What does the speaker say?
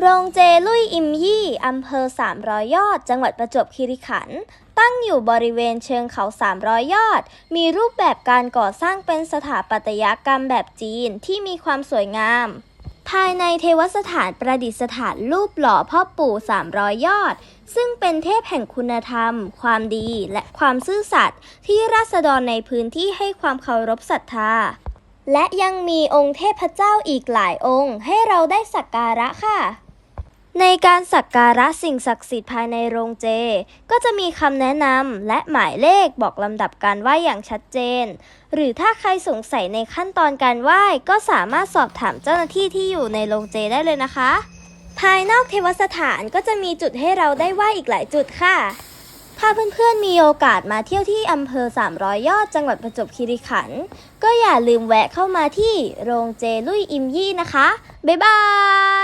โรงเจลุยอิมยี่ อำเภอ 300 ยอด จังหวัดประจวบคีรีขันธ์ตั้งอยู่บริเวณเชิงเขา 300 ยอด มีรูปแบบการก่อสร้างเป็นสถาปัตยกรรมแบบจีนที่มีความสวยงาม ภายในเทวสถานประดิษฐานรูปหล่อพ่อปู่ 300 ยอด ซึ่งเป็นเทพแห่งคุณธรรม ความดีและความซื่อสัตย์ที่ราษฎรในพื้นที่ให้ความเคารพศรัทธา และยังมีองค์เทพเจ้าอีกหลายองค์ให้เราได้สักการะค่ะ ในการสักการะสิ่งศักดิ์สิทธิ์ภายในโรงเจ ก็จะมีคำแนะนำและหมายเลขบอกลำดับการไหว้อย่างชัดเจน หรือถ้าใครสงสัยในขั้นตอนการไหว้ก็สามารถสอบถามเจ้าหน้าที่ที่อยู่ในโรงเจได้เลยนะคะ ภายนอกเทวสถานก็จะมีจุดให้เราได้ไหว้อีกหลายจุดค่ะ ถ้าเพื่อนๆมีโอกาสมาเที่ยวที่อำเภอ 300 ยอดจังหวัดประจวบคีรีขันธ์ก็อย่าลืมแวะเข้ามาที่โรงเจลุยอิมยี่นะคะ บ๊ายบาย